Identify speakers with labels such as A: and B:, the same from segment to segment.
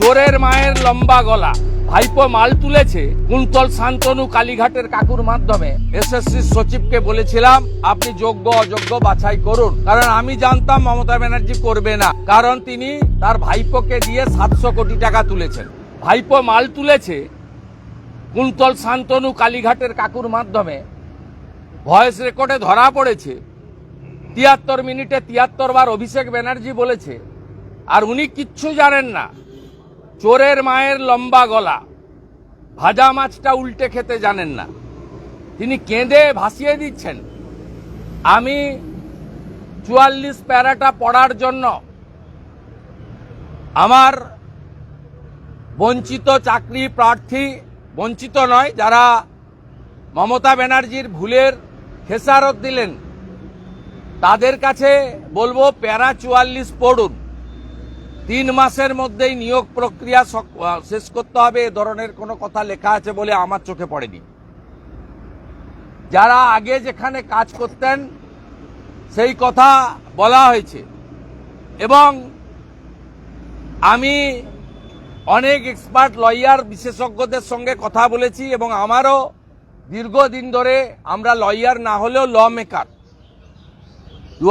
A: চোরের মায়ের লম্বা গলা। ভাইপো মাল তুলেছে কুন্তল শান্তনু কালীঘাটের কাকুর মাধ্যমে। এসএসসি সচিবকে বলেছিলাম, আপনি যোগ্য, অযোগ্য বাছাই করুন। কারণ আমি জানতাম মমতা ব্যানার্জি করবে না। কারণ তিনি তার ভাইপোকে দিয়ে সাতশো কোটি টাকা তুলেছেন। ভাইপো মাল তুলেছে কুন্তল শান্তনু কালীঘাটের কাকুর মাধ্যমে। ভয়েস রেকর্ডে ধরা পড়েছে। তিয়াত্তর মিনিটে তিয়াত্তর বার অভিষেক ব্যানার্জি বলেছে, আর উনি কিচ্ছু জানেন না। চোরের মায়ের লম্বা গলা। ভাজা মাছটা উল্টে খেতে জানেন না। তিনি কেঁদে ভাসিয়ে দিচ্ছেন। আমি চুয়াল্লিশ প্যারাটা পড়ার জন্য আমার বঞ্চিত চাকরি প্রার্থী, বঞ্চিত নয়, যারা মমতা ব্যানার্জির ভুলের খেসারত দিলেন, তাদের কাছে বলব প্যারা চুয়াল্লিশ পড়ুন। তিন মাসের মধ্যেই নিয়োগ প্রক্রিয়া শেষ করতে হবে, এ ধরনের কোনো কথা লেখা আছে বলে আমার চোখে পড়েনি। যারা আগে যেখানে কাজ করতেন, সেই কথা বলা হয়েছে। এবং আমি অনেক এক্সপার্ট লয়ার বিশেষজ্ঞদের সঙ্গে কথা বলেছি এবং আমারও দীর্ঘদিন ধরে আমরা লয়ার না হলেও ল মেকার। দু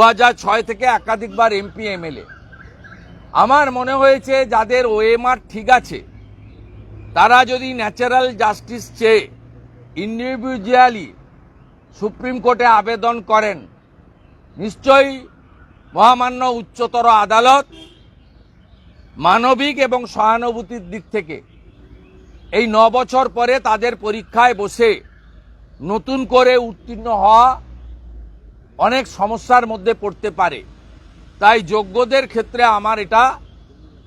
A: থেকে একাধিকবার এমপি, এমএলএ। আমার মনে হয়েছে যাদের ওএমআর ঠিক আছে, তারা যদি ন্যাচারাল জাস্টিস চেয়ে ইন্ডিভিজুয়ালি সুপ্রিম কোর্টে আবেদন করেন, নিশ্চয়ই মহামান্য উচ্চতর আদালত মানবিক এবং সহানুভূতির দিক থেকে এই ন বছর পরে তাদের পরীক্ষায় বসে নতুন করে উত্তীর্ণ হওয়া অনেক সমস্যার মধ্যে পড়তে পারে। তাই যোগ্যদের ক্ষেত্রে আমার এটা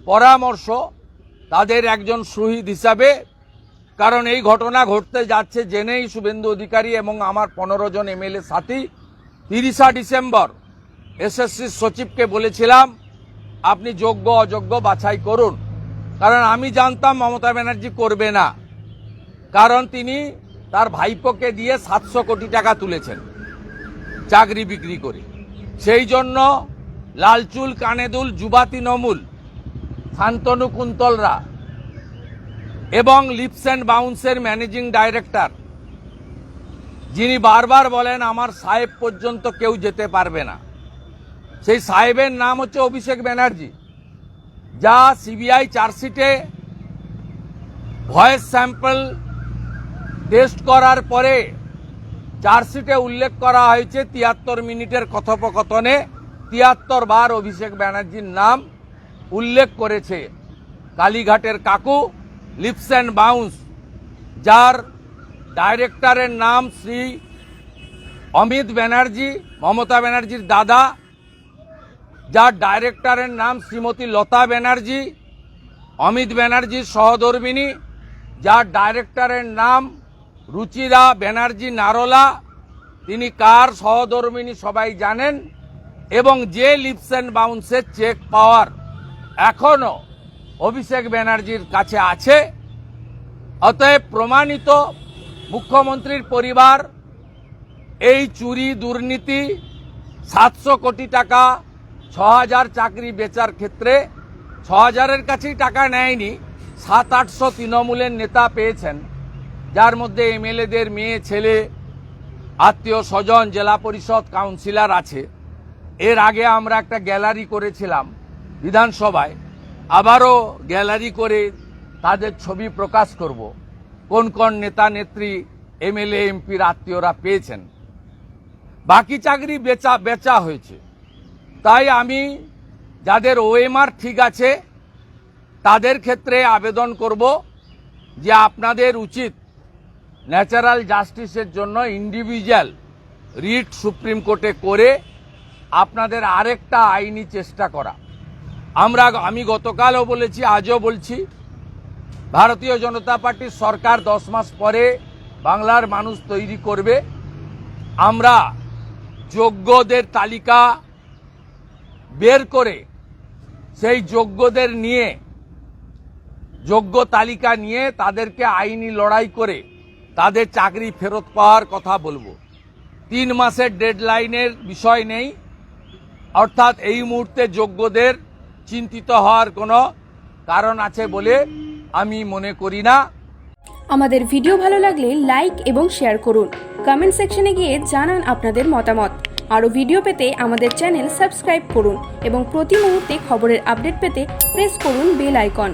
A: পরামর্শ, তাদের একজন শহীদ হিসাবে। কারণ এই ঘটনা ঘটতে যাচ্ছে জেনেই শুভেন্দু অধিকারী এবং আমার পনেরো জন এমএলএ সাথী। তিরিশা ডিসেম্বর এসএসসি সচিবকে বলেছিলাম, আপনি যোগ্য, অযোগ্য বাছাই করুন। কারণ আমি জানতাম মমতা ব্যানার্জি করবে না। কারণ তিনি তার ভাইপোকে দিয়ে সাতশো কোটি টাকা তুলেছেন, চাকরি বিক্রি করে। সেই জন্য লালচুল কানেদুল যুবাতি নমুল। শান্তনু কুন্তলরা এবং লিপস অ্যান্ড বাউন্সের ম্যানেজিং ডাইরেক্টর, যিনি বারবার বলেন, আমার সাহেব পর্যন্ত কেউ যেতে পারবে না। সেই সাহেবের নাম হচ্ছে অভিষেক ব্যানার্জি, যা সিবিআই চার্জশিটে ভয়েস স্যাম্পল টেস্ট করার পরে চার্জশিটে উল্লেখ করা হয়েছে তিয়াত্তর মিনিটের কথোপকথনে। তিয়াত্তর বার অভিষেক ব্যানার্জির নাম উল্লেখ করেছে কালীঘাটের কাকু, লিপস অ্যান্ড বাউন্স, যার ডাইরেক্টরের নাম শ্রী অমিত ব্যানার্জি, মমতা ব্যানার্জির দাদা, যার ডাইরেক্টরের নাম শ্রীমতী লতা ব্যানার্জি, অমিত ব্যানার্জির সহধর্মিনী, যার ডাইরেক্টরের নাম রুচিরা ব্যানার্জি নারোলা, তিনি কার সহধর্মিনী সবাই জানেন? এবং যে লিপস অ্যান্ড বাউন্সের চেক পাওয়ার এখনও অভিষেক ব্যানার্জির কাছে আছে, অতএব প্রমাণিত মুখ্যমন্ত্রীর পরিবার এই চুরি দুর্নীতি সাতশো কোটি টাকা ছ হাজার চাকরি বেচার ক্ষেত্রে ছ হাজারের কাছেই টাকা নেয়নি, সাত আটশো তৃণমূলের নেতা পেয়েছেন। যার মধ্যে এমএলএদের মেয়ে, ছেলে, আত্মীয় স্বজন, জেলা পরিষদ কাউন্সিলর আছে। এর আগে আমরা একটা গ্যালারি করেছিলাম বিধানসভায়। আবারও গ্যালারি করে তাদের ছবি প্রকাশ করব। কোন কোন নেতা, নেত্রী, এমএলএ, এমপির আত্মীয়রা পেয়েছেন। বাকি চাকরি বেচা বেচা হয়েছে। তাই আমি যাদের ওএমআর ঠিক আছে, তাদের ক্ষেত্রে আবেদন করব যে আপনাদের উচিত ন্যাচারাল জাস্টিসের জন্য ইন্ডিভিজুয়াল রিট সুপ্রিম কোর্টে করে আপনাদের আরেকটা আইনি চেষ্টা করা। আমরা আমি গতকালও বলেছি, আজও বলছি, ভারতীয় জনতা পার্টির সরকার দশ মাস পরে বাংলার মানুষ তৈরি করবে। আমরা যোগ্যদের তালিকা বের করে সেই যোগ্যদের নিয়ে, যোগ্য তালিকা নিয়ে তাদেরকে আইনি লড়াই করে তাদের চাকরি ফেরত পাওয়ার কথা বলব। তিন মাসের ডেডলাইনের বিষয় নেই। অর্থাৎ এই মুহূর্তে যোগ্যদের চিন্তিত হওয়ার কোনো কারণ আছে বলে আমি মনে করি না।
B: আমাদের ভিডিও ভালো লাগলে লাইক এবং শেয়ার করুন। কমেন্ট সেকশনে গিয়ে জানান আপনাদের মতামত। আরও ভিডিও পেতে আমাদের চ্যানেল সাবস্ক্রাইব করুন এবং প্রতি মুহূর্তে খবরের আপডেট পেতে প্রেস করুন বেল আইকন।